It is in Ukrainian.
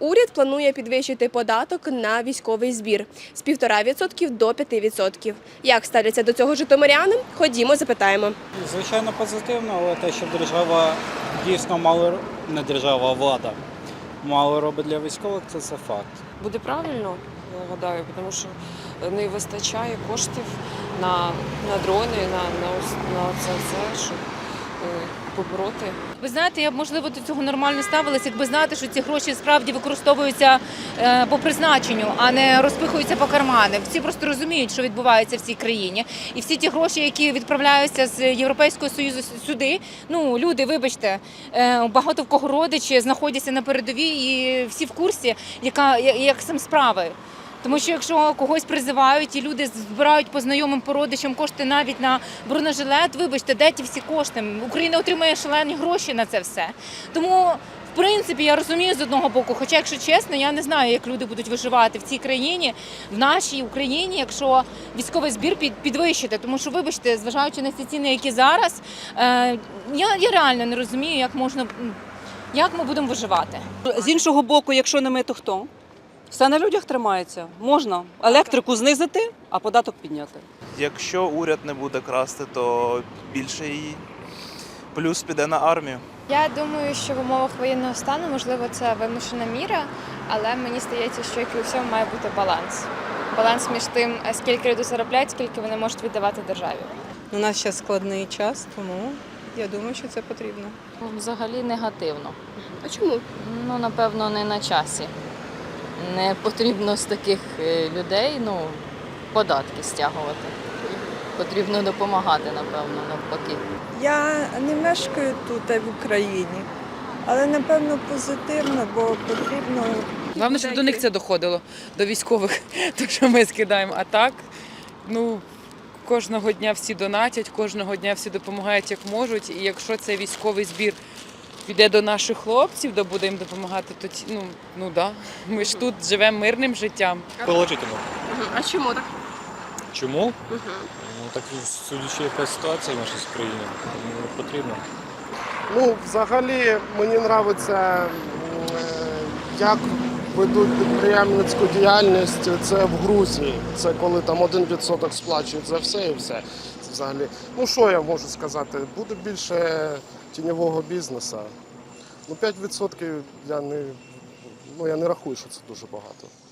Уряд планує підвищити податок на військовий збір з 1,5% до 5%. Як ставляться до цього житомиряни? Ходімо, запитаємо. Звичайно, позитивно, але те, що держава дійсно мало не держава, а влада мало робить для військових, це, це факт. буде правильно, я гадаю, тому що не вистачає коштів на, на дрони, на, на, на це все, щоб побороти Ви знаєте, я б можливо до цього нормально ставилася, якби знати, що ці гроші справді використовуються е, по призначенню, а не розпихуються по кармани. Всі просто розуміють, що відбувається в цій країні. І всі ті гроші, які відправляються з Європейського союзу сюди. Ну люди, вибачте, е, багато в кого родичі знаходяться на передовій, і всі в курсі, яка як сам справи. Тому що якщо когось призивають і люди збирають по знайомим породичам кошти навіть на бронежилет, вибачте, де ті всі кошти? Україна отримує шалені гроші на це все. Тому, в принципі, я розумію з одного боку, хоча, якщо чесно, я не знаю, як люди будуть виживати в цій країні, в нашій Україні, якщо військовий збір під, підвищити. Тому що, вибачте, зважаючи на ці ціни, які зараз, е, я, я реально не розумію, як можна. Як ми будемо виживати? З іншого боку, якщо не ми, то хто? Все на людях тримається. Можна електрику знизити, а податок підняти. Якщо уряд не буде красти, то більше її. Плюс піде на армію. Я думаю, що в умовах воєнного стану можливо це вимушена міра, але мені здається, що як і у всьому має бути баланс. Баланс між тим, скільки люди заробляють, скільки вони можуть віддавати державі. У нас зараз складний час, тому я думаю, що це потрібно. Взагалі негативно. А чому? Ну, напевно, не на часі. Не потрібно з таких е, людей ну, податки стягувати. Потрібно допомагати, напевно, навпаки. Я не мешкаю тут а в Україні, але напевно позитивно, бо потрібно. Головне, щоб до них це доходило, до військових, то що ми скидаємо. А так, ну кожного дня всі донатять, кожного дня всі допомагають як можуть. І якщо це військовий збір піде до наших хлопців, де буде їм допомагати, то ті- ну, ну да. Ми ж тут живемо мирним життям. Положительно. А чому так? Чому? Ну так судячи, яка ситуація в нашій країні, тому потрібно. Ну, взагалі, мені подобається, як ведуть підприємницьку діяльність. Це в Грузії. Це коли там 1% сплачують за все і все. Це взагалі. Ну що я можу сказати? Буде більше тіньового бізнесу. Ну, 5% я не, ну, я не рахую, що це дуже багато.